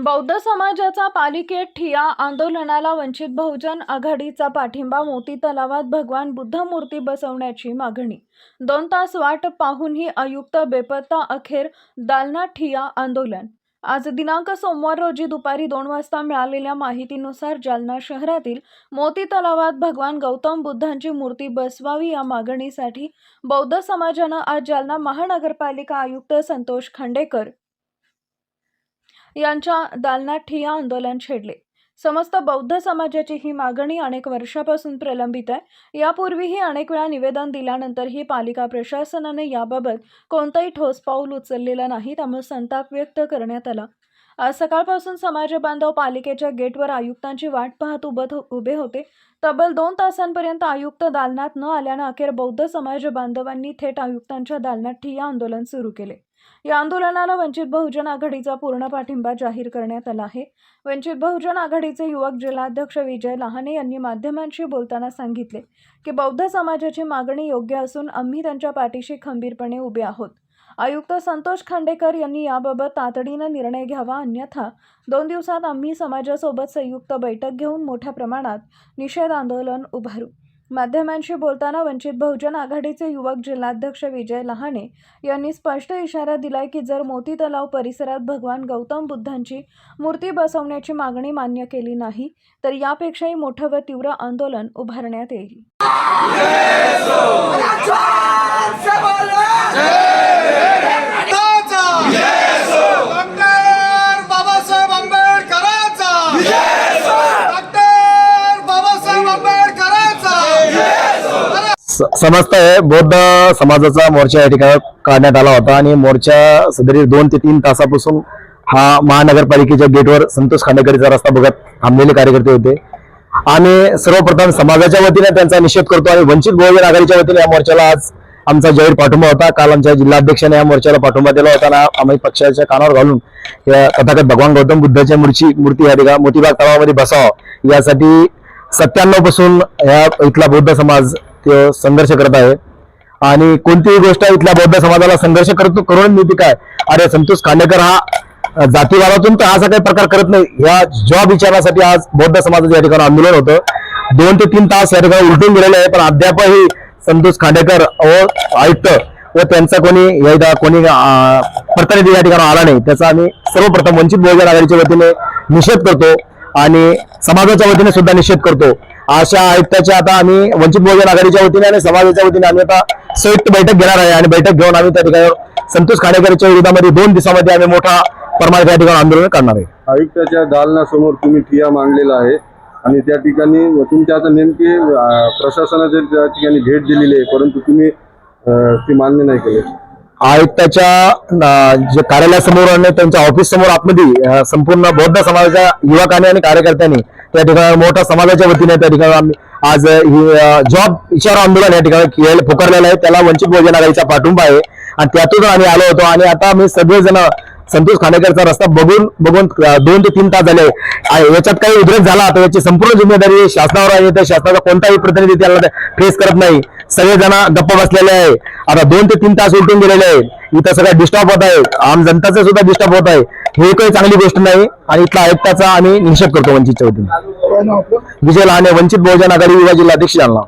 बौद्ध समाजाचा पालिकेत ठिया आंदोलनाला वंचित बहुजन आघाडीचा पाठिंबा मोती तलावात भगवान बुद्ध मूर्ती बसवण्याची मागणी. दोन तास वाट पाहूनही आयुक्त बेपत्ता अखेर दालना ठिया आंदोलन. आज दिनांक सोमवार रोजी दुपारी दोन वाजता मिळालेल्या माहितीनुसार जालना शहरातील मोती तलावात भगवान गौतम बुद्धांची मूर्ती बसवावी या मागणीसाठी बौद्ध समाजानं आज जालना महानगरपालिका आयुक्त संतोष खांडेकर यांच्या दालनात ठिय्या आंदोलन छेडले. समस्त बौद्ध समाजाची ही मागणी अनेक वर्षापासून प्रलंबित आहे. यापूर्वीही अनेक वेळा निवेदन दिल्यानंतरही पालिका प्रशासनाने याबाबत कोणतंही ठोस पाऊल उचललेला नाही त्यामुळे संताप व्यक्त करण्यात आला. आज सकाळपासून समाज बांधव पालिकेच्या गेटवर आयुक्तांची वाट पाहत उभत उभे होते. तब्बल दोन तासांपर्यंत आयुक्त दालनात न आल्यानं अखेर बौद्ध समाज बांधवांनी थेट आयुक्तांच्या दालनात ठिय्या आंदोलन सुरू केले. या आंदोलनाला वंचित बहुजन आघाडीचा पूर्ण पाठिंबा जाहीर करण्यात आला आहे. वंचित बहुजन आघाडीचे युवक जिल्हाध्यक्ष विजय लहाने यांनी माध्यमांशी बोलताना सांगितले की बौद्ध समाजाची मागणी योग्य असून आम्ही त्यांच्या पाठीशी खंबीरपणे उभे आहोत. आयुक्त संतोष खांडेकर यांनी याबाबत तातडीनं निर्णय घ्यावा अन्यथा दोन दिवसात आम्ही समाजासोबत संयुक्त बैठक घेऊन मोठ्या प्रमाणात निषेध आंदोलन उभारू. माध्यमांशी बोलताना वंचित बहुजन आघाडीचे युवक जिल्हाध्यक्ष विजय लहाने यांनी स्पष्ट इशारा दिलाय की जर मोती तलाव परिसरात भगवान गौतम बुद्धांची मूर्ती बसवण्याची मागणी मान्य केली नाही तर यापेक्षाही मोठं व तीव्र आंदोलन उभारण्यात येईल. समजत आहे बौद्ध समाजाचा मोर्चा या ठिकाणी काढण्यात आला होता आणि मोर्चा सदरी दोन ते तीन तासापासून हा महानगरपालिकेच्या गेटवर संतोष खांडेकरीचा रस्ता बघत थांबलेले कार्यकर्ते होते. आणि सर्वप्रथम समाजाच्या वतीने त्यांचा निषेध करतो आणि वंचित बहुजन आघाडीच्या वतीने या मोर्चाला आज आमचा जाहीर पाठिंबा होता. काल आमच्या जिल्हाध्यक्षाने या मोर्चाला पाठिंबा दिला होता ना आम्ही पक्षाच्या कानावर घालून या तथागत भगवान गौतम बुद्धाच्या मूर्ची मूर्ती या ठिकाणी मोतीबाग तलावामध्ये बसावं. यासाठी सत्त्याण्णवपासून या इथला बौद्ध समाज ते संघर्ष करत आहे. आणि कोणतीही गोष्ट इथल्या बौद्ध समाजाला संघर्ष करतो करून मिळते काय? अरे संतोष खांडेकर हा जातीवादातून तर असा काही प्रकार करत नाही. या जॉब विचारण्यासाठी आज बौद्ध समाजाचं या ठिकाणी आंदोलन होतं. दोन ते तीन तास या ठिकाणी उलटून गेलेले आहे पण अद्यापही संतोष खांडेकर व आयुक्त व त्यांचा कोणी या कोणी प्रतिनिधी या ठिकाणी आला नाही. त्याचा आम्ही सर्वप्रथम वंचित बहुजन आघाडीच्या वतीने निषेध करतो आणि समाजाच्या वतीने सुद्धा निषेध करतो. अशा आयुक्ताच्या आता आम्ही वंचित बहुजन आघाडीच्या वतीने आणि समाजाच्या वतीने आम्ही आता संयुक्त बैठक घेणार आहे आणि बैठक घेऊन आम्ही त्या ठिकाणी संतोष खाडेकरच्या विरोधामध्ये दोन दिवसामध्ये आम्ही मोठा प्रमाणात या ठिकाणी आंदोलन करणार आहे. आयुक्ताच्या दालनासमोर तुम्ही ठिया मांडलेला आहे आणि त्या ठिकाणी तुमच्या आता नेमके प्रशासनाचे प्रशासनाच्या त्या ठिकाणी भेट दिलेली आहे परंतु तुम्ही ती मान्य नाही केली. आयुक्ताच्या जे कार्यालयासमोर आणि त्यांच्या ऑफिस समोर आतमध्ये संपूर्ण बौद्ध समाजाच्या युवकांनी आणि कार्यकर्त्यांनी त्या ठिकाणी मोठ्या समाजाच्या वतीने त्या ठिकाणी आम्ही आज ही जॉब इशारा आंदोलन या ठिकाणी पुकारलेलं आहे. त्याला वंचित बहुजन आघाडीचा पाठिंबा आहे. आणि त्यातून आम्ही आलो होतो आणि आता आम्ही सगळेजण संतोष खानेकरचा रस्ता बघून बघून दोन ते तीन तास झाले. याच्यात काही उद्रेक झाला तर याची संपूर्ण जिम्मेदारी शासनावर आहे. तर शासनाचा कोणताही प्रतिनिधी त्याला फेस करत नाही. सगळेजण गप्प बसलेले आहे. आता दोन ते तीन तास उलटून गेलेले आहेत इथं सगळं डिस्टर्ब होत आहे. आम जनताचं सुद्धा डिस्टर्ब होत आहे. हे काही चांगली गोष्ट नाही आणि इथला आयुक्ताचा आम्ही निषेध करतो वंचितच्या वतीने. विजय लहाने वंचित बहुजन आघाडी युवा जिल्हाध्यक्ष जालना